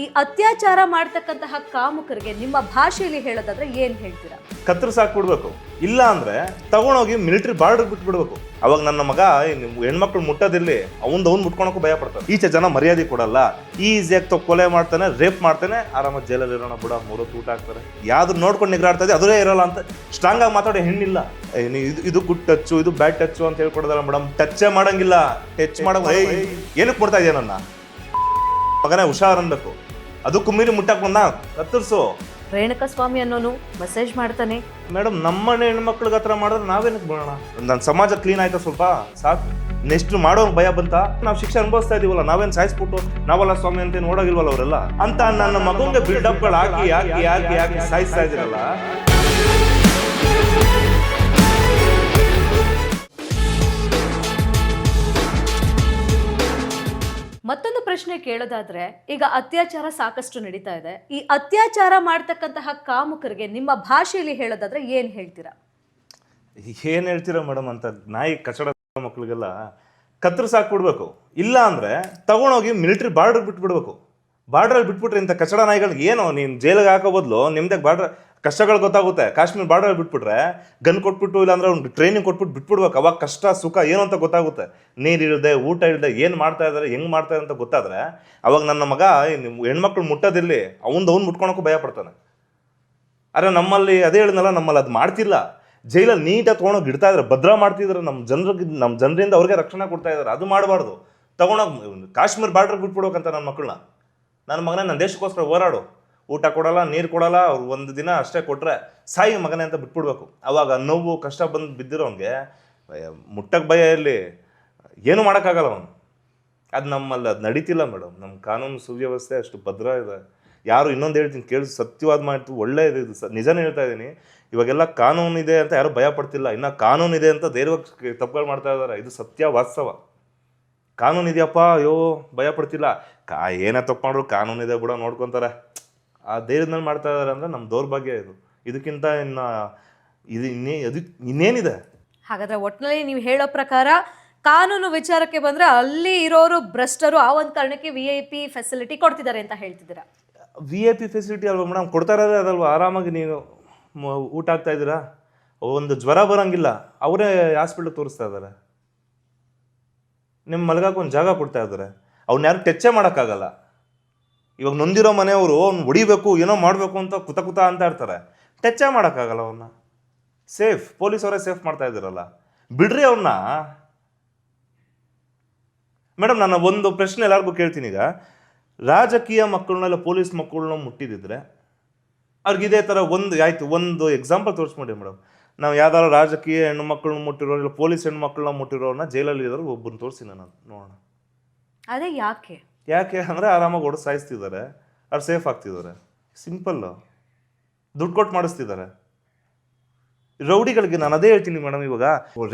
ಈ ಅತ್ಯಾಚಾರ ಮಾಡ್ತಕ್ಕಂತಹ ಕಾಮುಕರಿಗೆ ನಿಮ್ಮ ಭಾಷೆಯಲ್ಲಿ ಹೇಳೋದಾದ್ರೆ ಏನ್ ಹೇಳ್ತೀರಾ? ಕತ್ತರಿಸಿ ಹಾಕ್ಬಿಡ್ಬೇಕು ಇಲ್ಲ ಅಂದ್ರೆ ತಗೊಂಡೋಗಿ ಮಿಲಿಟರಿ ಬಾರ್ಡರ್ ಬಿಟ್ಬಿಡ್ಬೇಕು ಅವಾಗ ನನ್ನ ಮಗ ಹೆಣ್ಮಕ್ಳು ಮುಟ್ಟೋದಿರ್ಲಿ ಅವನ್ ಅವ್ನು ಮುಟ್ಕೊಳಕ್ಕೂ ಭಯ ಪಡ್ತಾನೆ ಈಚೆ ಜನ ಮರ್ಯಾದೆ ಕೊಡಲ್ಲ. ಈಸಿಯಾಗಿ ತೊ ಕೊಲೆ ಮಾಡ್ತಾನೆ, ರೇಪ್ ಮಾಡ್ತಾನೆ, ಆರಾಮಾಗಿ ಜೈಲಲ್ಲಿ ಇರೋಣ ಬಿಡ ಮೂರು ಊಟ ಹಾಕ್ತಾರೆ. ಯಾವ್ದು ನೋಡ್ಕೊಂಡು ನಿಗ್ರಾಡ್ತಾ ಇದೆ ಅದೇ ಇರಲ್ಲ ಅಂತ. ಸ್ಟ್ರಾಂಗ್ ಆಗಿ ಮಾತಾಡೋ ಹೆಣ್ಣಿಲ್ಲ. ಇದು ಇದು ಗುಡ್ ಟಚ್ಚು, ಇದು ಬ್ಯಾಡ್ ಟಚ್ಚು ಅಂತ ಹೇಳ್ಕೊಡೋದಲ್ಲ ಮೇಡಮ್ ಟಚ್ಚೇ ಮಾಡಂಗಿಲ್ಲ. ಟಚ್ ಮಾಡೋ ಏನಕ್ಕೆ ಕೊಡ್ತಾ ಇದೆಯಾ ನನ್ನ? ಮಗನೇ ಹುಷಾರ್ ಅನ್ಬೇಕು ಅದಕ್ಕೂ ಮೀರಿ ಮುಟ್ಟಕ್ ಬಂದ ಕತ್ತರಿಸು. ರೇಣುಕಾ ಸ್ವಾಮಿ ಅನ್ನೋನು ಮೆಸೇಜ್ ಮಾಡ್ತಾನೆ. ಮೇಡಮ್ ನಮ್ಮನೆ ಹೆಣ್ಮಕ್ಳಿಗೆ ಹತ್ರ ಮಾಡಿದ್ರೆ ನಾವೇನಕ್ಕೆ ಬರೋಣ? ನನ್ನ ಸಮಾಜ ಕ್ಲೀನ್ ಆಯ್ತಾ ಸ್ವಲ್ಪ? ಸಾಕು. ನೆಕ್ಸ್ಟ್ ಮಾಡೋ ಭಯ ಬಂತ? ನಾವು ಶಿಕ್ಷೆ ಅನುಭವಿಸ್ತಾ ಇದೀವಲ್ಲ ನಾವೇನ್ ಸಾಯಿಸ್ಬಿಟ್ಟು ನಾವಲ್ಲ ಸ್ವಾಮಿ ಅಂತ ನೋಡೋಗಿಲ್ವಲ್ಲ ಅವರೆಲ್ಲ? ಅಂತ ನನ್ನ ಮಗುಂಗೆ ಬಿಲ್ಡಪ್ಗಳು ಹಾಕಿ ಹಾಕಿ ಹಾಕಿ ಹಾಕಿ ಸಾಯಿಸ್ತಾ ಇದೀರಲ್ಲ? ಪ್ರಶ್ನೆ ಕೇಳೋದಾದ್ರೆ, ಈಗ ಅತ್ಯಾಚಾರ ಸಾಕಷ್ಟು ನಡೀತಾ ಇದೆ. ಈ ಅತ್ಯಾಚಾರ ಮಾಡ್ತಕ್ಕಂತಹ ಕಾಮುಕರಿಗೆ ನಿಮ್ಮ ಭಾಷೆಯಲ್ಲಿ ಹೇಳೋದಾದ್ರೆ ಏನ್ ಹೇಳ್ತೀರಾ? ಏನ್ ಹೇಳ್ತೀರಾ ಮೇಡಮ್ ಅಂತ ನಾಯಿ ಕಚಡ ಮಕ್ಳಿಗೆಲ್ಲ ಕತ್ತರಿಸಿ ಹಾಕ್ಬಿಡ್ಬೇಕು ಇಲ್ಲ ಅಂದ್ರೆ ತಗೊಂಡೋಗಿ ಮಿಲಿಟರಿ ಬಾರ್ಡರ್ ಬಿಟ್ಬಿಡ್ಬೇಕು. ಬಾರ್ಡ್ರಲ್ಲಿ ಬಿಟ್ಬಿಟ್ರೆ ಇಂಥ ಕಚಡ ನಾಯಿಗಳಿಗೆ ಏನು, ನೀನು ಜೈಲಿಗೆ ಹಾಕೋ ಬದಲು ನಿಮ್ದಾಗ ಬಾರ್ಡರ್ ಕಷ್ಟಗಳು ಗೊತ್ತಾಗುತ್ತೆ. ಕಾಶ್ಮೀರ್ ಬಾರ್ಡರ್ ಬಿಟ್ಬಿಟ್ರೆ ಗನ್ ಕೊಟ್ಬಿಟ್ಟು ಇಲ್ಲಾಂದ್ರೆ ಒಂದು ಟ್ರೈನಿಂಗ್ ಕೊಟ್ಬಿಟ್ಟು ಬಿಟ್ಬಿಡ್ಬೇಕು. ಅವಾಗ ಕಷ್ಟ, ಸುಖ ಏನು ಅಂತ ಗೊತ್ತಾಗುತ್ತೆ. ನೀರು ಇಲ್ಲದೆ ಊಟ ಇಲ್ಲದೆ ಏನು ಮಾಡ್ತಾ ಇದ್ದಾರೆ ಹೆಂಗೆ ಮಾಡ್ತಾ ಇದ್ದಾರೆ ಅಂತ ಗೊತ್ತಾದ್ರೆ ಅವಾಗ ನನ್ನ ಮಗ ಹೆಣ್ಮಕ್ಳು ಮುಟ್ಟೋದಿರ್ಲಿ. ಅವನ್ ಅವ್ನು ಮುಟ್ಕೊಳಕ್ಕೂ ಭಯ ಪಡ್ತಾನೆ. ಅರೆ ನಮ್ಮಲ್ಲಿ ಅದೇ ಹೇಳಿದ್ನಲ್ಲ, ನಮ್ಮಲ್ಲಿ ಅದು ಮಾಡ್ತಿಲ್ಲ. ಜೈಲಲ್ಲಿ ನೀಟಾಗಿ ತೊಗೊಂಡೋಗಿ ಇಡ್ತಾ ಇದ್ದಾರೆ ಭದ್ರ ಮಾಡ್ತಿದ್ರು ನಮ್ಮ ಜನರಿಗೆ ನಮ್ಮ ಜನರಿಂದ ಅವ್ರಿಗೆ ರಕ್ಷಣೆ ಕೊಡ್ತಾ ಇದ್ದಾರೆ ಅದು ಮಾಡಬಾರ್ದು. ತೊಗೊಂಡೋಗಿ ಕಾಶ್ಮೀರ್ ಬಾರ್ಡ್ರಿಗೆ ಬಿಟ್ಬಿಡ್ಬೇಕಂತ ನನ್ನ ಮಕ್ಕಳನ್ನ ನನ್ನ ಮಗನೇ ನನ್ನ ದೇಶಕ್ಕೋಸ್ಕರ ಹೋರಾಡು. ಊಟ ಕೊಡಲ್ಲ, ನೀರು ಕೊಡಲ್ಲ, ಅವ್ರು ಒಂದು ದಿನ ಅಷ್ಟೇ ಕೊಟ್ಟರೆ ಸಾಯಿ ಮಗನೇ ಅಂತ ಬಿಟ್ಬಿಡ್ಬೇಕು. ಅವಾಗ ನೋವು, ಕಷ್ಟ ಬಂದು ಬಿದ್ದಿರೋನ್ಗೆ ಮುಟ್ಟಕ್ಕೆ ಭಯ ಇರಲಿ. ಏನು ಮಾಡೋಕ್ಕಾಗಲ್ಲ ಅವನು. ಅದು ನಮ್ಮಲ್ಲಿ ಅದು ನಡೀತಿಲ್ಲ ಮೇಡಮ್. ನಮ್ಮ ಕಾನೂನು ಸುವ್ಯವಸ್ಥೆ ಅಷ್ಟು ಭದ್ರ ಇದೆ. ಯಾರು ಇನ್ನೊಂದು ಹೇಳ್ತೀನಿ ಕೇಳಿ ಸತ್ಯವಾದ ಮಾಡ್ತು ಒಳ್ಳೆ ಇದೆ ಇದು. ನಿಜನೇ ಹೇಳ್ತಾ ಇದ್ದೀನಿ. ಇವಾಗೆಲ್ಲ ಕಾನೂನು ಇದೆ ಅಂತ ಯಾರು ಭಯ ಪಡ್ತಿಲ್ಲ. ಇನ್ನು ಕಾನೂನು ಇದೆ ಅಂತ ಧೈರ್ಯವಾಗಿ ತಪ್ಪುಗಳು ಮಾಡ್ತಾ ಇದ್ದಾರೆ. ಇದು ಸತ್ಯ ವಾಸ್ತವ. ಕಾನೂನು ಇದೆಯಪ್ಪ, ಅಯ್ಯೋ, ಭಯ ಪಡ್ತಿಲ್ಲ. ಕಾ, ಏನೇ ತಪ್ಪು ಮಾಡ್ರು ಕಾನೂನು ಇದೆ ಬಿಡ, ನೋಡ್ಕೊತಾರೆ. ಆ ಧೈರ್ಯದಲ್ಲಿ ಮಾಡ್ತಾ ಇದ್ದಾರೆ ಅಂದ್ರೆ ನಮ್ಮ ದೌರ್ಭಾಗ್ಯ ಇದು. ಇದಕ್ಕಿಂತ ಇನ್ನು ಇದು ಇನ್ನೇ ಅದು ಇನ್ನೇನಿದೆ? ಹಾಗಾದ್ರೆ ಒಟ್ಟಿನಲ್ಲಿ ನೀವು ಹೇಳೋ ಪ್ರಕಾರ ಕಾನೂನು ವಿಚಾರಕ್ಕೆ ಬಂದ್ರೆ ಅಲ್ಲಿ ಇರೋರು ಭ್ರಷ್ಟರು ಆ ಒಂದು ಕಾರಣಕ್ಕೆ ವಿ ಐ ಪಿ ಫೆಸಿಲಿಟಿ ಕೊಡ್ತಿದ್ದಾರೆ ಅಂತ ಹೇಳ್ತಿದ್ದೀರಾ? ವಿ ಐ ಪಿ ಫೆಸಿಲಿಟಿ ಅಲ್ವಾ ಮೇಡಮ್ ಕೊಡ್ತಾ ಇರೋದೇ ಅದಲ್ವಾ? ಆರಾಮಾಗಿ ನೀವು ಮ- ಊಟ ಆಗ್ತಾ ಇದ್ದೀರಾ? ಒಂದು ಜ್ವರ ಬರೋಂಗಿಲ್ಲ. ಅವರೇ ಹಾಸ್ಪಿಟ್ಲ್ ತೋರಿಸ್ತಾ ಇದ್ದಾರೆ. ನಿಮ್ಮ ಮಲಗಕ್ಕೆ ಒಂದು ಜಾಗ ಕೊಡ್ತಾ ಇದ್ದಾರೆ. ಅವ್ನ ಯಾರು ಟೆಚ್ಚೇ ಮಾಡೋಕ್ಕಾಗಲ್ಲ. ಇವಾಗ ನೊಂದಿರೋ ಮನೆಯವರು ಅವ್ನು ಹೊಡಿಬೇಕು, ಏನೋ ಮಾಡಬೇಕು ಅಂತ ಕುತ ಕುತ ಅಂತ ಇರ್ತಾರೆ. ಟಚ್ಚೇ ಮಾಡೋಕ್ಕಾಗಲ್ಲ ಅವನ್ನ ಸೇಫ್, ಪೊಲೀಸವರೇ ಸೇಫ್ ಮಾಡ್ತಾ ಇದ್ದೀರಲ್ಲ. ಬಿಡ್ರಿ ಅವನ್ನ ಮೇಡಮ್ ನಾನು ಒಂದು ಪ್ರಶ್ನೆ ಎಲ್ಲರಿಗೂ ಕೇಳ್ತೀನಿ ಈಗ. ರಾಜಕೀಯ ಮಕ್ಕಳನ್ನೆಲ್ಲ ಪೊಲೀಸ್ ಮಕ್ಕಳನ್ನ ಮುಟ್ಟಿದ್ದಿದ್ರೆ ಅವ್ರಿಗೆ ಇದೇ ಥರ ಒಂದು, ಆಯಿತು, ಒಂದು ಎಕ್ಸಾಂಪಲ್ ತೋರಿಸ್ಬಿಡಿ ಮೇಡಮ್. ನಾವು ಯಾವ್ದಾದ್ರು ರಾಜಕೀಯ ಹೆಣ್ಣು ಮಕ್ಕಳನ್ನ ಮುಟ್ಟಿರೋ ಇಲ್ಲ ಪೊಲೀಸ್ ಹೆಣ್ಣು ಮಕ್ಕಳನ್ನ ಮುಟ್ಟಿರೋರನ್ನ ಜೈಲಲ್ಲಿ ಇರೋರು ಒಬ್ಬರನ್ನ ತೋರಿಸಿ ನಾನು ನೋಡೋಣ. ಅದೇ ಯಾಕೆ? ಯಾಕೆ ಅಂದರೆ ಆರಾಮಾಗಿ ಹೊಡೆದು ಸಾಯಿಸ್ತಿದ್ದಾರೆ, ಅವ್ರು ಸೇಫ್ ಆಗ್ತಿದ್ದಾರೆ. ಸಿಂಪಲ್ಲು ದುಡ್ಡು ಕೊಟ್ಟು ಮಾಡಿಸ್ತಿದ್ದಾರೆ. ರೌಡಿಗಳಿಗೆ ನಾನು ಅದೇ ಹೇಳ್ತೀನಿ ಮೇಡಮ್ ಇವಾಗ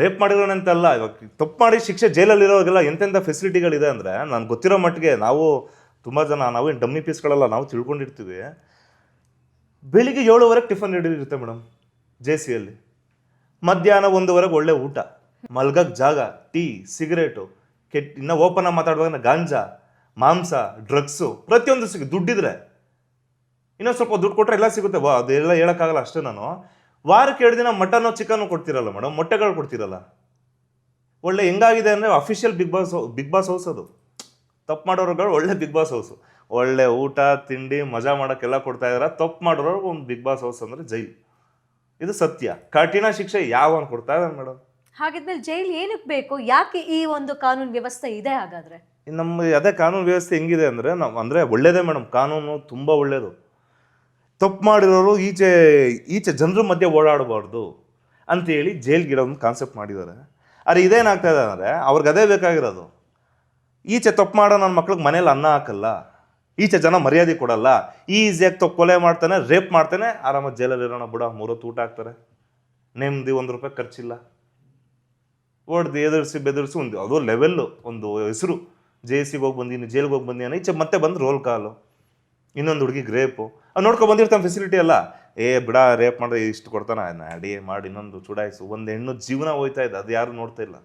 ರೇಪ್ ಮಾಡಿರೋನಂತಲ್ಲ ಇವಾಗ ತಪ್ಪು ಮಾಡಿ ಶಿಕ್ಷೆ ಜೈಲಲ್ಲಿ ಇರೋರಿಗೆಲ್ಲ ಎಂತೆಂಥ ಫೆಸಿಲಿಟಿಗಳಿದೆ ಅಂದರೆ, ನಾನು ಗೊತ್ತಿರೋ ಮಟ್ಟಿಗೆ ನಾವು ತುಂಬ ಜನ ನಾವೇನು ಡಮ್ಮಿ ಪೀಸ್ಗಳೆಲ್ಲ ನಾವು ತಿಳ್ಕೊಂಡಿರ್ತೀವಿ. ಬೆಳಿಗ್ಗೆ ಏಳುವರೆಗೆ ಟಿಫನ್ ಹಿಡಿದಿರುತ್ತೆ ಮೇಡಮ್ ಜೆ ಸಿಯಲ್ಲಿ ಮಧ್ಯಾಹ್ನ ಒಂದುವರೆಗೆ ಒಳ್ಳೆ ಊಟ. ಮಲ್ಗಕ್ಕೆ ಜಾಗ, ಟೀ ಸಿಗರೇಟು ಕೆಟ್ಟ ಇನ್ನೂ ಓಪನ್ ಮಾತಾಡುವಾಗ ಗಾಂಜಾ. ಮಾಂಸ ಡ್ರಗ್ಸು ಪ್ರತಿಯೊಂದು ಸಿಗ, ದುಡ್ಡಿದ್ರೆ. ಇನ್ನೊಂದು ಸ್ವಲ್ಪ ದುಡ್ಡು ಕೊಟ್ಟರೆ ಎಲ್ಲ ಸಿಗುತ್ತೆ. ವಾ, ಅದೆಲ್ಲ ಹೇಳೋಕ್ಕಾಗಲ್ಲ ಅಷ್ಟೇ ನಾನು. ವಾರಕ್ಕೆ ಎರಡು ದಿನ ಮಟನ್ನು ಚಿಕನ್ನು ಕೊಡ್ತಿರಲ್ಲ ಮೇಡಮ್, ಮೊಟ್ಟೆಗಳು ಕೊಡ್ತಿರಲ್ಲ. ಒಳ್ಳೆ ಹೆಂಗಾಗಿದೆ ಅಂದರೆ official big boss big boss house ಅದು. ತಪ್ಪು ಮಾಡೋರುಗಳು ಒಳ್ಳೆ ಬಿಗ್ ಬಾಸ್ ಹೌಸು. ಒಳ್ಳೆ ಊಟ, ತಿಂಡಿ, ಮಜಾ ಮಾಡೋಕ್ಕೆಲ್ಲ ಕೊಡ್ತಾ ಇದಾರೆ. ತಪ್ಪು ಮಾಡೋರು ಒಂದು ಬಿಗ್ ಬಾಸ್ ಹೌಸ್ ಅಂದರೆ ಜೈಲು. ಇದು ಸತ್ಯ. ಕಠಿಣ ಶಿಕ್ಷೆ ಯಾವ ಕೊಡ್ತಾ ಇದ್ದಾರೆ ಮೇಡಮ್. ಹಾಗಿದ್ಮೇಲೆ ಜೈಲ್ ಏನಕ್ಕೆ ಬೇಕು? ಯಾಕೆ ಈ ಒಂದು ಕಾನೂನು ವ್ಯವಸ್ಥೆ ಇದೆ ಹಾಗಾದ್ರೆ? ನಮ್ಮ ಅದೇ ಕಾನೂನು ವ್ಯವಸ್ಥೆ ಹೆಂಗಿದೆ ಅಂದರೆ ನಾವು ಅಂದರೆ ಒಳ್ಳೆಯದೇ ಮೇಡಮ್. ಕಾನೂನು ತುಂಬ ಒಳ್ಳೆಯದು ತಪ್ಪು ಮಾಡಿರೋರು ಈಚೆ ಈಚೆ ಜನರ ಮಧ್ಯೆ ಓಡಾಡಬಾರ್ದು ಅಂತೇಳಿ ಜೈಲ್ಗಿಡೋ ಒಂದು ಕಾನ್ಸೆಪ್ಟ್ ಮಾಡಿದ್ದಾರೆ. ಆದರೆ ಇದೇನಾಗ್ತಾ ಇದೆ ಅಂದರೆ ಅವ್ರಿಗೆ ಅದೇ ಬೇಕಾಗಿರೋದು. ಈಚೆ ತಪ್ಪು ಮಾಡೋ ನನ್ನ ಮಕ್ಳಿಗೆ ಮನೇಲಿ ಅನ್ನ ಹಾಕಲ್ಲ, ಈಚೆ ಜನ ಮರ್ಯಾದೆ ಕೊಡಲ್ಲ, ಈಸಿಯಾಗಿ ತಪ್ಪು ಕೊಲೆ ಮಾಡ್ತಾನೆ, ರೇಪ್ ಮಾಡ್ತಾನೆ, ಆರಾಮಾಗಿ ಜೈಲಲ್ಲಿ ಇರೋಣ ಬಿಡ ಮೂರೊತ್ತು ಊಟ ಹಾಕ್ತಾರೆ. ನೆಮ್ಮದಿ ಒಂದು ರೂಪಾಯಿ ಖರ್ಚಿಲ್ಲ. ಓಡ್ದು ಎದುರಿಸಿ ಬೆದರಿಸಿ ಒಂದು ಅದು ಲೆವೆಲ್ಲು ಒಂದು ಹೆಸರು. ಜೆ ಸಿಗೆ ಹೋಗಿ ಬಂದೀನಿ ಜೈಲಿಗೆ ಹೋಗಿ ಬಂದೀನಿ ಈಚೆ ಮತ್ತೆ ಬಂದು ರೋಲ್ ಕಾಲು ಇನ್ನೊಂದು ಹುಡುಗಿ ರೇಪು ಅವ್ನು ನೋಡ್ಕೊಂಡು ಬಂದಿರ್ತಾನೆ ಫೆಸಿಲಿಟಿ ಅಲ್ಲ ಏ ಬಿಡ ರೇಪ್ ಮಾಡಿದ್ರೆ ಇಷ್ಟು ಕೊಡ್ತಾನೆ. ಅಡಿ ಮಾಡಿ, ಇನ್ನೊಂದು ಚುಡಾಯಿಸು. ಒಂದು ಹೆಣ್ಣು ಜೀವನ ಹೋಯ್ತಾ ಇದೆ ಅದು ಯಾರು ನೋಡ್ತಾ ಇಲ್ಲ.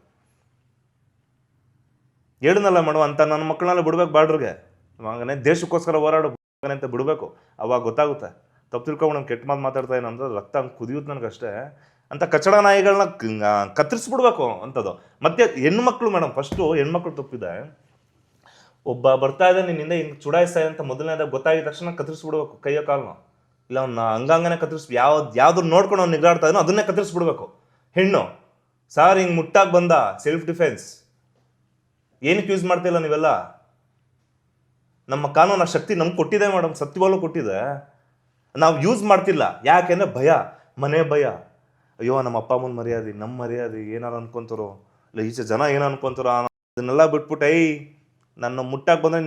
ಹೇಳಿದ್ನಲ್ಲ ಮಾಡುವ ಅಂತ ನನ್ನ ಮಕ್ಕಳನ್ನೆಲ್ಲ ಬಿಡ್ಬೇಕು ಬಾಡ್ರಿಗೆ. ಹಂಗನೆ ದೇಶಕ್ಕೋಸ್ಕರ ಹೋರಾಡು ಅಂತ ಬಿಡಬೇಕು. ಅವಾಗ ಗೊತ್ತಾಗುತ್ತೆ. ತಪ್ಪು ತಿಳ್ಕೊಂಡು ನಾನು ಕೆಟ್ಟ ಮಾತು ಮಾತಾಡ್ತಾ ಏನಂದ್ರೆ ರಕ್ತ ಹಂಗೆ ಕುದಿಯುತ್ತೆ ನನಗಷ್ಟೇ. ಅಂತ ಕಚಡ ನಾಯಿಗಳನ್ನ ಕತ್ತರಿಸ್ಬಿಡ್ಬೇಕು ಅಂಥದ್ದು ಮತ್ತೆ ಹೆಣ್ಮಕ್ಳು ಮೇಡಮ್ ಫಸ್ಟು ಹೆಣ್ಮಕ್ಳು ತಪ್ಪಿದೆ. ಒಬ್ಬ ಬರ್ತಾ ಇದ್ದ ನಿನ್ನಿಂದ ಹಿಂಗೆ ಚುಡಾಯಿಸ್ತಾ ಇದೆ ಅಂತ ಮೊದಲನೇದಾಗ ಗೊತ್ತಾಗಿದ ತಕ್ಷಣ ಕತ್ತರಿಸ್ಬಿಡ್ಬೇಕು ಕೈಯೋ ಕಾಲ್ನ. ಇಲ್ಲ ಅವ್ನ ಅಂಗಾಂಗನೇ ಕತ್ತರಿಸ್ ಯಾವ್ದು ಯಾವ್ದು ನೋಡ್ಕೊಂಡು ಅವ್ನು ನಿಗ್ರಾಡ್ತಾ ಇದನೋ ಅದನ್ನೇ ಕತ್ತರಿಸ್ಬಿಡ್ಬೇಕು ಹೆಣ್ಣು, ಸಾರ್ ಹಿಂಗೆ ಮುಟ್ಟಾಗಿ ಬಂದ ಸೆಲ್ಫ್ ಡಿಫೆನ್ಸ್ ಏನಕ್ಕೆ ಯೂಸ್ ಮಾಡ್ತಿಲ್ಲ ನೀವೆಲ್ಲ? ನಮ್ಮ ಕಾನೂನು ಶಕ್ತಿ ನಮ್ಗೆ ಕೊಟ್ಟಿದೆ ಮೇಡಮ್, ಸತ್ಯವಾಗ್ಲೂ ಕೊಟ್ಟಿದೆ. ನಾವು ಯೂಸ್ ಮಾಡ್ತಿಲ್ಲ. ಯಾಕೆಂದ್ರೆ ಭಯ, ಮನೆ ಭಯ. ಅಯ್ಯೋ, ನಮ್ಮ ಅಪ್ಪ ಅಮ್ಮನ ಮರ್ಯಾದೆ ನಮ್ಮ ಮರ್ಯಾದೆ ಏನಾರು ಅನ್ಕೊಂತಾರೋ, ಇಲ್ಲ ಈಚೆ ಜನ ಏನು ಅನ್ಕೊಂತಾರೋ ಅದನ್ನೆಲ್ಲ ಬಿಟ್ಬಿಟ್ಟು ಐ ನನ್ನ ಮುಟ್ಟಾಗಿ ಬಂದ್ರೆ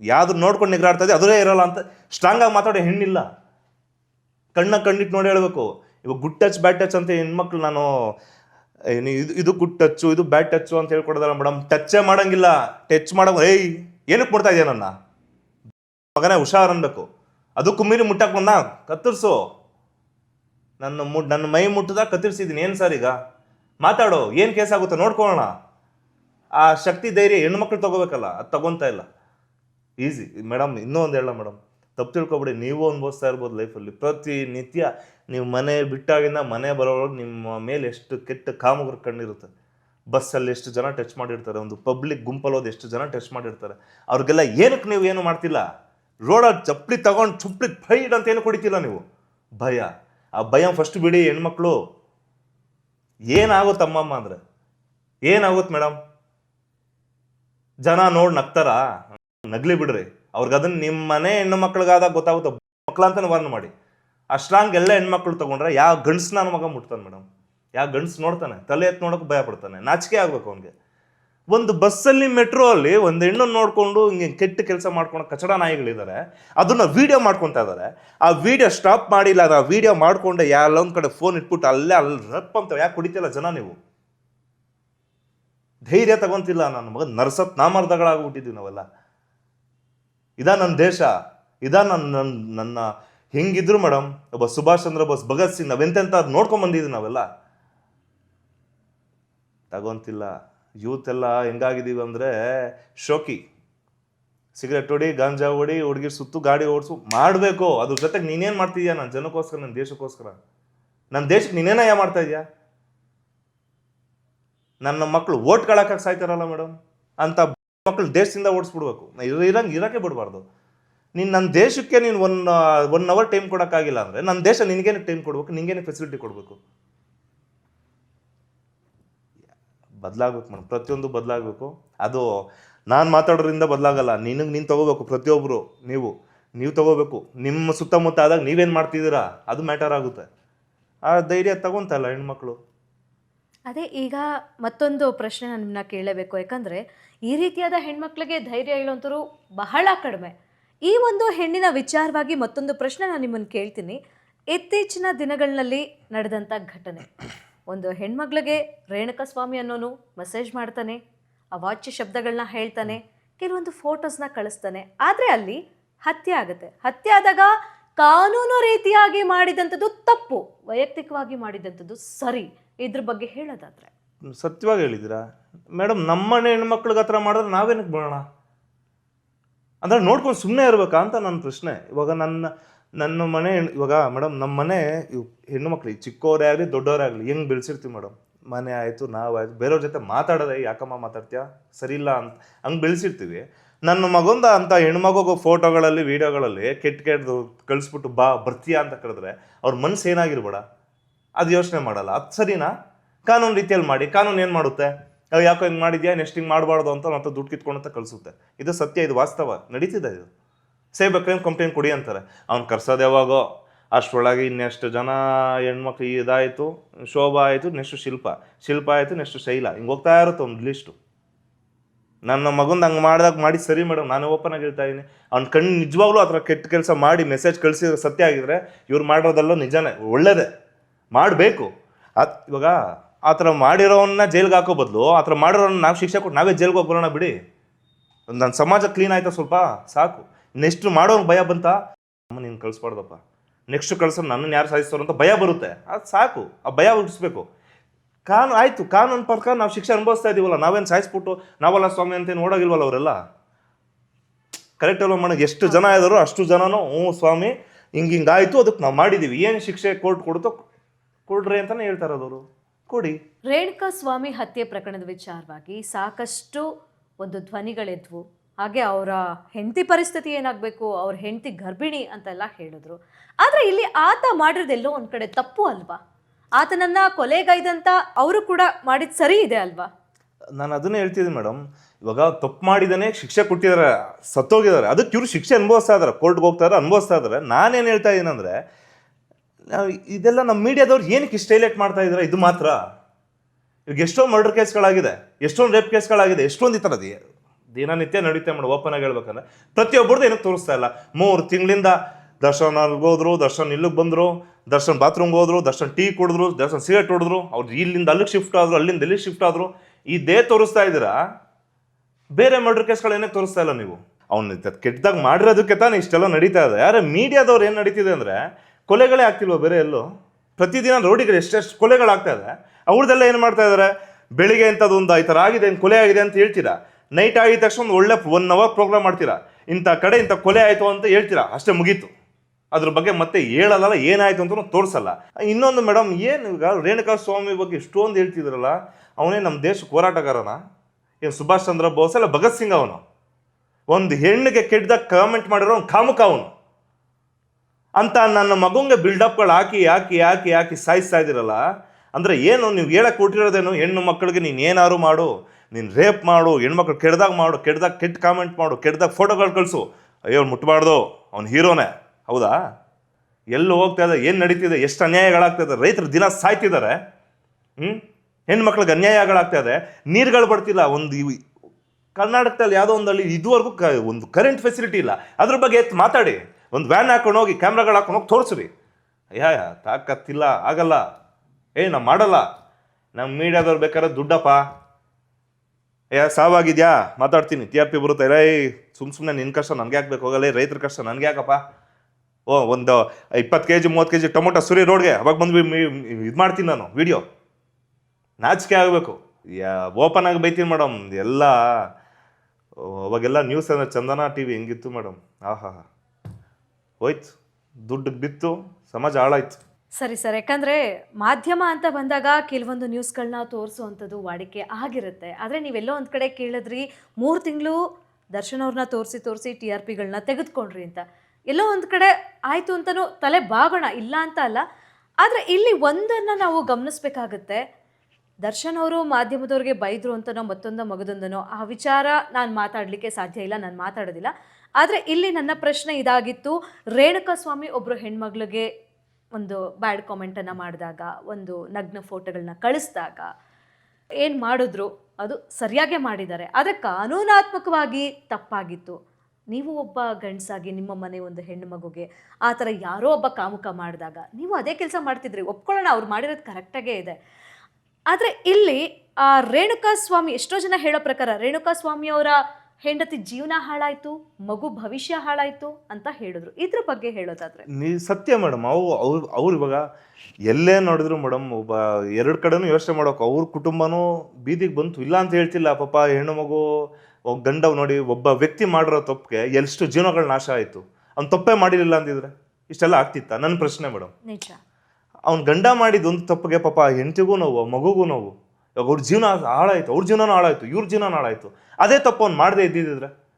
ಯಾವ್ದು ನೋಡ್ಕೊಂಡು ನಿಗ್ರಾಡ್ತಾ ಇದೆ ಇರಲ್ಲ ಅಂತ ಸ್ಟ್ರಾಂಗ್ ಆಗಿ ಮಾತಾಡೋ ಹೆಣ್ಣಿಲ್ಲ. ಕಣ್ಣ ಕಣ್ಣಿಟ್ಟು ನೋಡಿ ಹೇಳ್ಬೇಕು. ಇವಾಗ ಗುಡ್ ಟಚ್ ಬ್ಯಾಡ್ ಟಚ್ ಅಂತ ಹೆಣ್ಮಕ್ಳು ನಾನು ಏನು ಇದು ಇದು ಗುಡ್ ಟಚ್ಚು ಇದು ಬ್ಯಾಡ್ ಟಚ್ಚು ಅಂತ ಹೇಳ್ಕೊಡೋದಲ್ಲ ಮೇಡಮ್ ಟಚ್ಚೇ ಮಾಡೋಂಗಿಲ್ಲ. ಟಚ್ ಮಾಡೋ, ಏಯ್ ಏನಕ್ಕೆ ಕೊಡ್ತಾ ಇದೆಯಾ ನನ್ನ? ಮಗನೇ ಹುಷಾರು ಅನ್ಬೇಕು. ಅದಕ್ಕೂ ಮೀರಿ ಮುಟ್ಟಕ್ಕೆ ಬಂದ? ಕತ್ತರಿಸು. ನನ್ನ ಮು, ನನ್ನ ಮೈ ಮುಟ್ಟದ ಕತ್ತರಿಸಿದ್ದೀನಿ ಏನು ಸರ್ ಈಗ? ಮಾತಾಡೋ. ಏನು ಕೇಸ್ ಆಗುತ್ತೆ ನೋಡ್ಕೊಳ್ಳೋಣ. ಆ ಶಕ್ತಿ ಧೈರ್ಯ ಹೆಣ್ಮಕ್ಳು ತಗೋಬೇಕಲ್ಲ, ಅದು ತಗೊತಾ ಇಲ್ಲ. ಈಸಿ ಮೇಡಮ್ ಇನ್ನೂ ಒಂದು ಹೇಳ ಮೇಡಮ್. ತಪ್ಪು ತಿಳ್ಕೊಬೇಡಿ, ನೀವು ಅನುಭವಿಸ್ತಾ ಇರ್ಬೋದು ಲೈಫಲ್ಲಿ. ಪ್ರತಿನಿತ್ಯ ನೀವು ಮನೆ ಬಿಟ್ಟಾಗಿಂದ ಮನೆ ಬರೋವಾಗ ನಿಮ್ಮ ಮೇಲೆ ಎಷ್ಟು ಕೆಟ್ಟ ಕಾಮಗಾರ ಕಣ್ಣಿರುತ್ತೆ. ಬಸ್ಸಲ್ಲಿ ಎಷ್ಟು ಜನ ಟಚ್ ಮಾಡಿರ್ತಾರೆ, ಒಂದು ಪಬ್ಲಿಕ್ ಗುಂಪಲ್ಲಿ ಹೋದ್ ಎಷ್ಟು ಜನ ಟಚ್ ಮಾಡಿರ್ತಾರೆ. ಅವ್ರಿಗೆಲ್ಲ ಏನಕ್ಕೆ ನೀವು ಏನು ಮಾಡ್ತಿಲ್ಲ? ರೋಡಲ್ಲಿ ಚಪ್ಪಲಿ ತಗೊಂಡು ಚಪ್ಪಲಿ ಫೈಡ್ ಅಂತ ಏನು ಕುಡಿತಿಲ್ಲ ನೀವು? ಭಯ. ಆ ಭಯ ಫಸ್ಟ್ ಬಿಡಿ ಹೆಣ್ಮಕ್ಳು. ಏನಾಗುತ್ತೆ ಅಮ್ಮಮ್ಮ ಅಂದ್ರೆ. ಏನಾಗುತ್ತೆ ಮೇಡಮ್? ಜನ ನೋಡಿ ನಗ್ತಾರ? ನಗ್ಲಿ ಬಿಡ್ರಿ. ಅವ್ರಿಗೆ ಅದನ್ನ ನಿಮ್ಮ ಮನೆ ಹೆಣ್ಣು ಮಕ್ಳಿಗಾದಾಗ ಗೊತ್ತಾಗುತ್ತೆ? ಮಕ್ಳ ಅಂತಾನೆ ವರ್ಣ ಮಾಡಿ. ಅಷ್ಟ್ರಾಂಗ್ ಎಲ್ಲ ಹೆಣ್ಮಕ್ಳು ತಗೊಂಡ್ರೆ ಯಾವ ಗಂಡ್ಸ್ ನನ್ನ ಮಗ ಮುಟ್ತಾನೆ ಮೇಡಮ್ ಯಾವ ಗಂಡ್ಸ್ ನೋಡ್ತಾನೆ? ತಲೆ ಎತ್ತು ನೋಡೋಕೆ ಭಯ ಪಡ್ತಾನೆ. ನಾಚಿಕೆ ಆಗ್ಬೇಕು ಅವನಿಗೆ. ಒಂದು ಬಸ್ಸಲ್ಲಿ ಮೆಟ್ರೋ ಅಲ್ಲಿ ಒಂದು ಹೆಣ್ಣನ್ನು ನೋಡ್ಕೊಂಡು ಹಿಂಗೆ ಕೆಟ್ಟ ಕೆಲಸ ಮಾಡ್ಕೊಂಡು ಕಚಡ ನಾಯಿಗಳಿದ್ದಾರೆ ಅದನ್ನ ವಿಡಿಯೋ ಮಾಡ್ಕೊತಾ ಇದ್ದಾರೆ ಆ ವಿಡಿಯೋ ಸ್ಟಾಪ್ ಮಾಡಿಲ್ಲ ಆ ವಿಡಿಯೋ ಮಾಡಿಕೊಂಡೆ ಎಲ್ಲೊಂದ್ ಕಡೆ ಫೋನ್ ಇಟ್ಬಿಟ್ಟು ಅಲ್ಲೇ ಅಲ್ಲಿ ರಪ್ಪ ಅಂತ ಯಾಕೆ ಕುಡಿತಿಲ್ಲ ಜನ ನೀವು? ಧೈರ್ಯ ತಗೊಂತಿಲ್ಲ ನನ್ನ ಮಗ. ನರ್ಸತ್ ನಾಮರ್ದಗಳಾಗ್ಬಿಟ್ಟಿದ್ವಿ ನಾವೆಲ್ಲ. ಇದಾ ನನ್ನ ದೇಶ. ಇದಾ ನನ್ನ ನನ್ನ ನನ್ನ ಹೆಂಗಿದ್ರು ಮೇಡಮ್ ಒಬ್ಬ ಸುಭಾಷ್ ಚಂದ್ರ ಬೋಸ್, ಭಗತ್ ಸಿಂಗ್ ನಾವೆಂತೆಂತ ನೋಡ್ಕೊಂಡ್ ಬಂದಿದ್ವಿ ನಾವೆಲ್ಲ. ತಗೊಂತಿಲ್ಲ. ಯೂತ್ ಎಲ್ಲ ಹೆಂಗಾಗಿದ್ದೀವಿ ಅಂದರೆ ಶೋಕಿ. ಸಿಗರೆಟ್ ಹೊಡಿ, ಗಾಂಜಾ ಹೊಡಿ ಹುಡುಗಿ ಸುತ್ತು, ಗಾಡಿ ಓಡಿಸು ಮಾಡಬೇಕು. ಅದ್ರ ಜೊತೆಗೆ ನೀನೇನು ಮಾಡ್ತಿದ್ಯಾ ನನ್ನ ಜನಕ್ಕೋಸ್ಕರ ನನ್ನ ದೇಶಕ್ಕೋಸ್ಕರ? ನನ್ನ ದೇಶಕ್ಕೆ ನೀನೇನಯ್ಯ ಮಾಡ್ತಾ ಇದೀಯಾ? ನನ್ನ ಮಕ್ಕಳು ಓಟ್ ಕಳಕ್ಕೆ ಸಾಯ್ತಾರಲ್ಲ ಮೇಡಮ್? ಅಂತ ಮಕ್ಕಳು ದೇಶದಿಂದ ಓಡಿಸ್ಬಿಡ್ಬೇಕು. ಇರಂಗೆ ಇರೋಕ್ಕೆ ಬಿಡಬಾರ್ದು. ನೀನು ನನ್ನ ದೇಶಕ್ಕೆ ನೀನು ಒನ್ ಒನ್ ಅವರ್ ಟೈಮ್ ಕೊಡೋಕ್ಕಾಗಿಲ್ಲ ಅಂದರೆ ನನ್ನ ದೇಶ ನಿನಗೇನೆ ಟೈಮ್ ಕೊಡಬೇಕು, ನಿನಗೇನೆ ಫೆಸಿಲಿಟಿ ಕೊಡಬೇಕು. ಬದಲಾಗಬೇಕು ಮೇಡಮ್, ಪ್ರತಿಯೊಂದು ಬದಲಾಗಬೇಕು. ಅದು ನಾನು ಮಾತಾಡೋದ್ರಿಂದ ಬದಲಾಗಲ್ಲ. ನಿನಗೆ ನೀನು ತಗೋಬೇಕು ಪ್ರತಿಯೊಬ್ಬರು ನೀವು. ನೀವು ತಗೋಬೇಕು. ನಿಮ್ಮ ಸುತ್ತಮುತ್ತ ಆದಾಗ ನೀವೇನು ಮಾಡ್ತಿದ್ದೀರಾ? ಅದು ಮ್ಯಾಟರ್ ಆಗುತ್ತೆ. ಆ ಧೈರ್ಯ ತಗೊತಲ್ಲ ಹೆಣ್ಮಕ್ಳು. ಅದೇ ಈಗ ಮತ್ತೊಂದು ಪ್ರಶ್ನೆ ನನ್ನ ಕೇಳಬೇಕು. ಯಾಕಂದರೆ ಈ ರೀತಿಯಾದ ಹೆಣ್ಮಕ್ಳಿಗೆ ಧೈರ್ಯ ಹೇಳುವಂಥವ್ರು ಬಹಳ ಕಡಿಮೆ. ಈ ಒಂದು ಹೆಣ್ಣಿನ ವಿಚಾರವಾಗಿ ಮತ್ತೊಂದು ಪ್ರಶ್ನೆ ನಾನು ನಿಮ್ಮನ್ನು ಕೇಳ್ತೀನಿ. ಇತ್ತೀಚಿನ ದಿನಗಳಲ್ಲಿ ನಡೆದಂಥ ಘಟನೆ. ಒಂದು ಹೆಣ್ಮಗಳಿಗೆ ರೇಣುಕಾ ಸ್ವಾಮಿ ಅನ್ನೋನು ಮೆಸೇಜ್ ಮಾಡ್ತಾನೆ, ಅವಾಚ್ಯ ಶಬ್ದಗಳನ್ನ ಹೇಳ್ತಾನೆ, ಕೆಲವೊಂದು ಫೋಟೋಸ್ನ ಕಳಿಸ್ತಾನೆ. ಆದರೆ ಅಲ್ಲಿ ಹತ್ಯೆ ಆಗುತ್ತೆ. ಹತ್ಯೆ ಆದಾಗ ಕಾನೂನು ರೀತಿಯಾಗಿ ಮಾಡಿದಂಥದ್ದು ತಪ್ಪು, ವೈಯಕ್ತಿಕವಾಗಿ ಮಾಡಿದಂಥದ್ದು ಸರಿ. ಇದ್ರ ಬಗ್ಗೆ ಹೇಳೋದಾದ್ರೆ. ಸತ್ಯವಾಗಿ ಹೇಳಿದ್ದೀರಾ? ಮೇಡಮ್, ನಮ್ಮನೆ ಹೆಣ್ಮಕ್ಳಿಗೆ ಹತ್ರ ಮಾಡಿದ್ರೆ ನಾವೇನಕ್ಕೆ ಬರೋಣ? ಅಂದ್ರೆ ನೋಡ್ಕೊಂಡು ಸುಮ್ಮನೆ ಇರಬೇಕಾ ಅಂತ ನನ್ನ ಪ್ರಶ್ನೆ. ಇವಾಗ ನನ್ನ ನನ್ನ ಮನೆ ಇವಾಗ ಮೇಡಮ್, ನಮ್ಮ ಮನೆ ಹೆಣ್ಣು ಮಕ್ಳು ಚಿಕ್ಕವರೇ ಆಗಲಿ ದೊಡ್ಡವರೇ ಆಗಲಿ, ಹೆಂಗೆ ಬೆಳೆಸಿರ್ತೀವಿ ಮೇಡಮ್? ಮನೆ ಆಯಿತು ನಾವಾಯ್ತು ಬೇರೆಯವ್ರ ಜೊತೆ ಮಾತಾಡೋದೆ ಯಾಕಮ್ಮ ಮಾತಾಡ್ತೀಯಾ? ಸರಿ ಇಲ್ಲ ಅಂತ. ಹಂಗೆ ಬೆಳೆಸಿರ್ತೀವಿ. ನನ್ನ ಮಗೊಂದ ಅಂತ ಹೆಣ್ಮಗು ಫೋಟೋಗಳಲ್ಲಿ, ವೀಡಿಯೋಗಳಲ್ಲಿ ಕೆಟ್ಟ ಕೆಟ್ಟದು ಕಳಿಸ್ಬಿಟ್ಟು ಬಾ, ಬರ್ತೀಯಾ ಅಂತ ಕರೆದ್ರೆ, ಅವ್ರ ಮನ್ಸು ಏನಾಗಿರ್ಬೇಡ? ಅದು ಯೋಚನೆ ಮಾಡಲ್ಲ. ಅದು ಸರಿನಾ? ಕಾನೂನು ರೀತಿಯಲ್ಲಿ ಮಾಡಿ. ಕಾನೂನು ಏನು ಮಾಡುತ್ತೆ? ಯಾಕೋ ಹಿಂಗೆ ಮಾಡಿದ್ಯಾ? ನೆಕ್ಸ್ಟ್ ಹಿಂಗೆ ಮಾಡಬಾರ್ದು ಅಂತ ಮತ್ತೆ ದುಡ್ಡು ಕಿತ್ಕೊಂಡು ಕಳಿಸುತ್ತೆ. ಇದು ಸತ್ಯ, ಇದು ವಾಸ್ತವ. ನಡೀತಿದೆ ಇದು. ಸೈಬರ್ ಕ್ರೈಮ್ ಕಂಪ್ಲೇಂಟ್ ಕೊಡಿ ಅಂತಾರೆ. ಅವ್ನು ಕರ್ಸೋದು ಯಾವಾಗೋ? ಅಷ್ಟರೊಳಗೆ ಇನ್ನೆಷ್ಟು ಜನ ಹೆಣ್ಮಕ್ಳು ಇದಾಯಿತು, ಶೋಭಾ ಆಯಿತು, ನೆಕ್ಸ್ಟ್ ಶಿಲ್ಪ. ಶಿಲ್ಪ ಆಯಿತು, ನೆಕ್ಸ್ಟ್ ಶೈಲ. ಹಿಂಗೆ ಹೋಗ್ತಾ ಇರುತ್ತೆ ಒಂದು ಲಿಸ್ಟು ನನ್ನ ಮಗಂದು ಹಂಗೆ ಮಾಡಿದಾಗ ಮಾಡಿ ಸರಿ ಮೇಡಮ್ ನಾನು ಓಪನ್ ಆಗಿ ಇದ್ದೀನಿ. ಅವ್ನ ಕಣ್ಣು ನಿಜವಾಗ್ಲೂ ಆ ಥರ ಕೆಟ್ಟ ಕೆಲಸ ಮಾಡಿ ಮೆಸೇಜ್ ಕಳಿಸಿದ್ರೆ ಸತ್ಯ ಆಗಿದ್ರೆ ಇವ್ರು ಮಾಡಿರೋದೆಲ್ಲ ನಿಜನೇ, ಒಳ್ಳೇದೇ. ಮಾಡಬೇಕು. ಅದು ಇವಾಗ ಆ ಥರ ಮಾಡಿರೋವನ್ನ ಜೈಲ್ಗೆ ಹಾಕೋ ಬದಲು ಆ ಥರ ಮಾಡಿರೋನ್ನ ನಾವು ಶಿಕ್ಷೆ ಕೊಟ್ಟು ನಾವೇ ಜೈಲ್ಗೆ ಹೋಗಿ ಬರೋಣ ಬಿಡಿ. ನನ್ನ ಸಮಾಜ ಕ್ಲೀನ್ ಆಯ್ತಾ ಸ್ವಲ್ಪ? ಸಾಕು. ನೆಕ್ಸ್ಟ್ ಮಾಡೋನ್ ಭಯ ಬಂತ? ಅಮ್ಮ, ನೀನು ಕಳಿಸ್ಬಾರ್ದಪ್ಪ. ನೆಕ್ಸ್ಟ್ ಕಳ್ಸೋ ನನ್ನನ್ನು ಯಾರು ಸಾಯಿಸ್ತಾರೋ ಅಂತ ಭಯ ಬರುತ್ತೆ. ಅದು ಸಾಕು. ಆ ಭಯ ಹುಟ್ಟಿಸ್ಬೇಕು. ಕಾನೂನು, ಆಯಿತು. ಕಾನೂನು ಪ್ರಕಾರ ನಾವು ಶಿಕ್ಷೆ ಅನುಭವಿಸ್ತಾ ಇದ್ದೀವಲ್ಲ ನಾವೇನು ಸಾಯಿಸ್ಬಿಟ್ಟು ನಾವಲ್ಲ ಸ್ವಾಮಿ ಅಂತೇನು ಓಡೋಗಿಲ್ವಲ್ಲ ಅವರೆಲ್ಲ? ಕರೆಕ್ಟ್ ಅಲ್ವ ಮೇಡಮ್ ಎಷ್ಟು ಜನ ಇದ್ದಾರೋ ಅಷ್ಟು ಜನನೂ ಹ್ಞೂ ಸ್ವಾಮಿ, ಹಿಂಗೆ ಹಿಂಗಾಯಿತು ಅದಕ್ಕೆ ನಾವು ಮಾಡಿದ್ದೀವಿ ಏನು ಶಿಕ್ಷೆ ಕೋರ್ಟ್ ಕೊಡುತ್ತೋ ಕೊಡ್ರಿ ಅಂತಾನೆ ಹೇಳ್ತಾರೆ ಅವರು ಕೊಡಿ. ರೇಣುಕಾ ಸ್ವಾಮಿ ಹತ್ಯೆ ಪ್ರಕರಣದ ವಿಚಾರವಾಗಿ ಸಾಕಷ್ಟು ಒಂದು ಧ್ವನಿಗಳೆದ್ವು. ಹಾಗೆ ಅವರ ಹೆಂಡತಿ ಪರಿಸ್ಥಿತಿ ಏನಾಗಬೇಕು ಅವ್ರ ಹೆಂಡತಿ ಗರ್ಭಿಣಿ ಅಂತೆಲ್ಲ ಹೇಳಿದ್ರು. ಆದರೆ ಇಲ್ಲಿ ಆತ ಮಾಡಿರೋದೆಲ್ಲೋ ಒಂದು ಕಡೆ ತಪ್ಪು ಅಲ್ವಾ? ಆತನನ್ನ ಕೊಲೆಗೈದಂತ ಅವರು ಕೂಡ ಮಾಡಿದ ಸರಿ ಇದೆ ಅಲ್ವಾ? ನಾನು ಅದನ್ನೇ ಹೇಳ್ತಿದ್ದೀನಿ ಮೇಡಮ್ ಇವಾಗ ತಪ್ಪು ಮಾಡಿದಾನೆ ಶಿಕ್ಷೆ ಕೊಟ್ಟಿದ್ದಾರೆ ಸತ್ತೋಗಿದ್ದಾರೆ. ಅದಕ್ಕೆ ಇವರು ಶಿಕ್ಷೆ ಅನುಭವಿಸ್ತಾ ಇದ್ದಾರೆ ಕೋರ್ಟ್ಗೆ ಹೋಗ್ತಾರೆ ಅನುಭವಿಸ್ತಾ ಇದ್ದಾರೆ. ನಾನೇನು ಹೇಳ್ತಾ ಇದ್ದೀನಿ ಅಂದರೆ ಇದೆಲ್ಲ ನಮ್ಮ ಮೀಡಿಯಾದವ್ರು ಏನಕ್ಕೆ ಇಷ್ಟು ಹೈಲೈಟ್ ಮಾಡ್ತಾ ಇದ್ದಾರೆ ಇದು ಮಾತ್ರ. ಇವಾಗ ಎಷ್ಟೋ ಮರ್ಡರ್ ಕೇಸ್ಗಳಾಗಿದೆ ಎಷ್ಟೊಂದು ರೇಪ್ ಕೇಸ್ಗಳಾಗಿದೆ ಎಷ್ಟೊಂದು ಈ ಥರದ್ದು ದಿನನಿತ್ಯ ನಡೀತೆ ಮೇಡಮ್ ಓಪನ್ ಆಗಿ ಹೇಳ್ಬೇಕಂದ್ರೆ. ಪ್ರತಿಯೊಬ್ಬರದ್ದು ಏನಕ್ಕೆ ತೋರಿಸ್ತಾ ಇಲ್ಲ. ಮೂರು ತಿಂಗಳಿಂದ ದರ್ಶನ್ ಹೋದ್ರು, ದರ್ಶನ್ ಇಲ್ಲಿಗೆ ಬಂದರು, ದರ್ಶನ್ ಬಾತ್ರೂಮ್ಗೆ ಹೋದ್ರು, ದರ್ಶನ್ ಟೀ ಕುಡಿದ್ರು, ದರ್ಶನ್ ಸಿಗರೇಟ್ ಹೊಡಿದ್ರು, ಅವ್ರು ಇಲ್ಲಿಂದ ಅಲ್ಲಿಗೆ ಶಿಫ್ಟ್ ಆದರು, ಅಲ್ಲಿಂದ ಎಲ್ಲಿಗೆ ಶಿಫ್ಟ್ ಆದರು, ಇದೇ ತೋರಿಸ್ತಾ ಇದ್ದೀರಾ? ಬೇರೆ ಮರ್ಡರ್ ಕೇಸ್ಗಳು ಏನಕ್ಕೆ ತೋರಿಸ್ತಾ ಇಲ್ಲ ನೀವು. ಅವ್ನು ಕೆಟ್ಟದಾಗ ಮಾಡಿರೋದಕ್ಕೆ ತಾನೇ ಇಷ್ಟೆಲ್ಲ ನಡೀತಾ ಇದೆ. ಯಾರೇ ಮೀಡಿಯಾದವ್ರು ಏನು ನಡೀತಿದೆ ಅಂದರೆ ಕೊಲೆಗಳೇ ಆಗ್ತಿಲ್ವ ಬೇರೆ ಎಲ್ಲೋ? ಪ್ರತಿದಿನ ರೋಡಿಗೆ ಎಷ್ಟೆಷ್ಟು ಕೊಲೆಗಳಾಗ್ತಾ ಇದೆ. ಅವ್ರದ್ದೆಲ್ಲ ಏನು ಮಾಡ್ತಾ ಇದ್ದಾರೆ ಬೆಳಿಗ್ಗೆ ಇಂಥದ್ದೊಂದು ಈ ಥರ ಆಗಿದೆ, ಏನು ಕೊಲೆ ಆಗಿದೆ ಅಂತ ಹೇಳ್ತೀರಾ? ನೈಟ್ ಆಗಿದ ತಕ್ಷಣ ಒಂದು ಒಳ್ಳೆ ಒನ್ ಅವರ್ ಪ್ರೋಗ್ರಾಮ್ ಮಾಡ್ತೀರಾ? ಇಂಥ ಕಡೆ ಇಂಥ ಕೊಲೆ ಆಯಿತು ಅಂತ ಹೇಳ್ತೀರಾ? ಅಷ್ಟೇ ಮುಗೀತು. ಅದ್ರ ಬಗ್ಗೆ ಮತ್ತೆ ಹೇಳಲ್ಲ, ಏನಾಯ್ತು ಅಂತ ತೋರಿಸಲ್ಲ. ಇನ್ನೊಂದು ಮೇಡಮ್ ಏನು ಈಗ ರೇಣುಕಾ ಸ್ವಾಮಿ ಬಗ್ಗೆ ಇಷ್ಟೊಂದು ಹೇಳ್ತಿದ್ರಲ್ಲ, ಅವನೇ ನಮ್ಮ ದೇಶಕ್ಕೆ ಹೋರಾಟಗಾರನ? ಏನು ಸುಭಾಷ್ ಚಂದ್ರ ಬೋಸ್ ಅಲ್ಲ ಭಗತ್ ಸಿಂಗ್ ಅವನು? ಒಂದು ಹೆಣ್ಣಿಗೆ ಕೆಟ್ಟದಾಗ ಕಾಮೆಂಟ್ ಮಾಡಿರೋ ಅವ್ನು ಕಾಮುಕ ಅವನು. ಅಂತ ನನ್ನ ಮಗುಂಗೆ ಬಿಲ್ಡಪ್ಗಳು ಹಾಕಿ ಹಾಕಿ ಹಾಕಿ ಹಾಕಿ ಸಾಯಿಸ್ತಾ ಇದ್ದೀರಲ್ಲ, ಅಂದರೆ ಏನು ನೀವು ಹೇಳಕ್ಕೆ ಕೊಟ್ಟಿರೋದೇನು ಹೆಣ್ಣು ಮಕ್ಕಳಿಗೆ ನೀನು ಏನಾದ್ರು ಮಾಡು, ನೀನು ರೇಪ್ ಮಾಡು, ಹೆಣ್ಮಕ್ಳು ಕೆಡ್ದಾಗ ಮಾಡು, ಕೆಡ್ದಾಗ ಕೆಟ್ಟ ಕಾಮೆಂಟ್ ಮಾಡು, ಕೆಡ್ದಾಗ ಫೋಟೋಗಳು ಕಳಿಸು. ಅಯ್ಯೋ ಮುಟ್ಬಾರ್ದು, ಅವ್ನು ಹೀರೋನೇ. ಹೌದಾ? ಎಲ್ಲಿ ಹೋಗ್ತಾ ಇದೆ ಏನು ನಡೀತಿದೆ, ಎಷ್ಟು ಅನ್ಯಾಯಗಳಾಗ್ತಾ ಇದೆ ರೈತರು ದಿನ ಸಾಯ್ತಿದ್ದಾರೆ ಹ್ಞೂ ಹೆಣ್ಮಕ್ಳಿಗೆ ಅನ್ಯಾಯಗಳಾಗ್ತಾ ಇದೆ, ನೀರುಗಳು ಬರ್ತಿಲ್ಲ ಒಂದು ಕರ್ನಾಟಕದಲ್ಲಿ ಯಾವುದೋ ಒಂದು ಹಳ್ಳಿ ಇದುವರೆಗೂ ಒಂದು ಕರೆಂಟ್ ಫೆಸಿಲಿಟಿ ಇಲ್ಲ. ಅದ್ರ ಬಗ್ಗೆ ಎತ್ತು ಮಾತಾಡಿ. ಒಂದು ವ್ಯಾನ್ ಹಾಕೊಂಡು ಹೋಗಿ ಕ್ಯಾಮ್ರಾಗಳು ಹಾಕೊಂಡು ಹೋಗಿ ತೋರಿಸ್ರಿ. ಅಯ್ಯ ತಾಕತ್ತಿಲ್ಲ ಆಗಲ್ಲ. ಏಯ್ ನಾವು ಮಾಡಲ್ಲ. ನಮ್ಮ ಮೀಡಿಯಾದವ್ರು ಬೇಕಾದ್ರೆ ದುಡ್ಡಪ್ಪ. ಏ ಸಾವಾಗಿದ್ಯಾ? ಮಾತಾಡ್ತೀನಿ. ಟಿ ಆರ್ ಪಿ ಬರುತ್ತೆ. ರೈ ಸುಮ್ಮ ಸುಮ್ಮನೆ ನಿನ್ನ ಕಷ್ಟ ನನಗೆ ಹಾಕ್ಬೇಕು ಹೋಗಲ್ಲ ಏ, ರೈತರ ಕಷ್ಟ ನನಗೆ ಯಾಕಪ್ಪ? ಓ ಒಂದು ಇಪ್ಪತ್ತು ಕೆ ಜಿ ಮೂವತ್ತು ಕೆ ಜಿ ಟೊಮೊಟೊ ಸುರಿ ರೋಡ್ಗೆ. ಅವಾಗ ಬಂದು ಇದು ಮಾಡ್ತೀನಿ ನಾನು ವಿಡಿಯೋ. ನಾಚಿಕೆ ಆಗಬೇಕು. ಯಾ ಓಪನ್ ಆಗಿ ಬೈತೀನಿ ಮೇಡಮ್. ಎಲ್ಲ ಅವಾಗೆಲ್ಲ ನ್ಯೂಸ್ ಅಂದರೆ ಚಂದನ ಟಿ ವಿ ಹೆಂಗಿತ್ತು ಮೇಡಮ್. ಆಹಾ. ಹೋಯ್ತು. ದುಡ್ಡು ಬಿತ್ತು, ಸಮಾಜ ಹಾಳಾಯ್ತು. ಸರಿ ಸರ್, ಯಾಕಂದ್ರೆ ಮಾಧ್ಯಮ ಅಂತ ಬಂದಾಗ ಕೆಲವೊಂದು ನ್ಯೂಸ್ಗಳನ್ನ ತೋರಿಸುವಂಥದ್ದು ವಾಡಿಕೆ ಆಗಿರುತ್ತೆ. ಆದರೆ ನೀವೆಲ್ಲೋ ಒಂದು ಕಡೆ ಕೇಳಿದ್ರಿ, ಮೂರು ತಿಂಗಳು ದರ್ಶನ್ ಅವ್ರನ್ನ ತೋರಿಸಿ ತೋರಿಸಿ ಟಿ ಆರ್ ಪಿಗಳನ್ನ ತೆಗೆದುಕೊಂಡ್ರಿ ಅಂತ. ಎಲ್ಲೋ ಒಂದು ಕಡೆ ಆಯಿತು ಅಂತಲೂ ತಲೆ ಬಾಗೋಣ, ಇಲ್ಲ ಅಂತ ಅಲ್ಲ. ಆದರೆ ಇಲ್ಲಿ ಒಂದನ್ನು ನಾವು ಗಮನಿಸ್ಬೇಕಾಗತ್ತೆ. ದರ್ಶನ್ ಅವರು ಮಾಧ್ಯಮದವ್ರಿಗೆ ಬೈದ್ರು ಅಂತನೋ ಮತ್ತೊಂದ ಮಗದೊಂದನೋ, ಆ ವಿಚಾರ ನಾನು ಮಾತಾಡಲಿಕ್ಕೆ ಸಾಧ್ಯ ಇಲ್ಲ, ನಾನು ಮಾತಾಡೋದಿಲ್ಲ. ಆದರೆ ಇಲ್ಲಿ ನನ್ನ ಪ್ರಶ್ನೆ ಇದಾಗಿತ್ತು ರೇಣುಕಾ ಸ್ವಾಮಿ ಒಬ್ಬರು ಹೆಣ್ಮಗಳಿಗೆ ಒಂದು ಬ್ಯಾಡ್ ಕಾಮೆಂಟನ್ನು ಮಾಡಿದಾಗ, ಒಂದು ನಗ್ನ ಫೋಟೋಗಳನ್ನ ಕಳಿಸಿದಾಗ ಏನು ಮಾಡಿದ್ರು? ಅದು ಸರಿಯಾಗೇ ಮಾಡಿದ್ದಾರೆ. ಆದರೆ ಕಾನೂನಾತ್ಮಕವಾಗಿ ತಪ್ಪಾಗಿತ್ತು. ನೀವು ಒಬ್ಬ ಗಂಡಸಾಗಿ ನಿಮ್ಮ ಮನೆ ಒಂದು ಹೆಣ್ಣು ಮಗುಗೆ ಆ ಥರ ಯಾರೋ ಒಬ್ಬ ಕಾಮುಕ ಮಾಡಿದಾಗ ನೀವು ಅದೇ ಕೆಲಸ ಮಾಡ್ತಿದ್ರಿ, ಒಪ್ಕೊಳ್ಳೋಣ, ಅವ್ರು ಮಾಡಿರೋದು ಕರೆಕ್ಟಾಗೇ ಇದೆ. ಆದರೆ ಇಲ್ಲಿ ರೇಣುಕಾ ಸ್ವಾಮಿ ಎಷ್ಟೋ ಜನ ಹೇಳೋ ಪ್ರಕಾರ ರೇಣುಕಾ ಸ್ವಾಮಿಯವರ ಹೆಂಡತಿ ಜೀವನ ಹಾಳಾಯಿತು ಮಗು ಭವಿಷ್ಯ ಹಾಳಾಯಿತು ಅಂತ ಹೇಳಿದ್ರು. ಇದ್ರ ಬಗ್ಗೆ ಹೇಳೋದಾದ್ರೆ. ನೀ ಸತ್ಯ ಮೇಡಮ್ ಅವು ಅವ್ರು ಅವ್ರು ಇವಾಗ ಎಲ್ಲೇ ನೋಡಿದ್ರು ಮೇಡಮ್ ಒಬ್ಬ ಎರಡು ಕಡೆನೂ ಯೋಚನೆ ಮಾಡೋಕೆ ಅವ್ರ ಕುಟುಂಬನೂ ಬೀದಿಗೆ ಬಂತು. ಇಲ್ಲ ಅಂತ ಹೇಳ್ತಿಲ್ಲ ಪಾಪ ಹೆಣ್ಣು ಮಗು ಒಬ್ಬ ಗಂಡ ನೋಡಿ ಒಬ್ಬ ವ್ಯಕ್ತಿ ಮಾಡಿರೋ ತಪ್ಪಿಗೆ ಎಷ್ಟು ಜೀವನಗಳು ನಾಶ ಆಯಿತು. ಅವ್ನು ತಪ್ಪೇ ಮಾಡಿರಲಿಲ್ಲ ಅಂದಿದ್ರೆ ಇಷ್ಟೆಲ್ಲ ಆಗ್ತಿತ್ತ? ನನ್ನ ಪ್ರಶ್ನೆ ಮೇಡಮ್. ನಿಜ. ಅವ್ನು ಗಂಡ ಮಾಡಿದ ಒಂದು ತಪ್ಪಿಗೆ ಪಾಪ ಹೆಂಡತಿಗೂ ನೋವು ಮಗುಗೂ ನೋವು. ಇವಾಗ ಅವ್ರ ಜೀವನ ಹಾಳಾಯಿತು, ಅವ್ರ ಜೀವನ ಹಾಳಾಯಿತು, ಇವ್ರ ಜೀವನ ಹಾಳಾಯಿತು. ಅದೇ ತಪ್ಪು ಅವ್ನು ಮಾಡದೇ ಇದ್ದಿದ್ರೆ.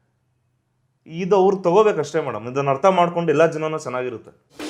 ಇದು ಅವ್ರು ತಗೋಬೇಕಷ್ಟೇ ಮೇಡಮ್. ಇದನ್ನು ಅರ್ಥ ಮಾಡ್ಕೊಂಡು ಎಲ್ಲ ಜನನೂ ಚೆನ್ನಾಗಿರುತ್ತೆ.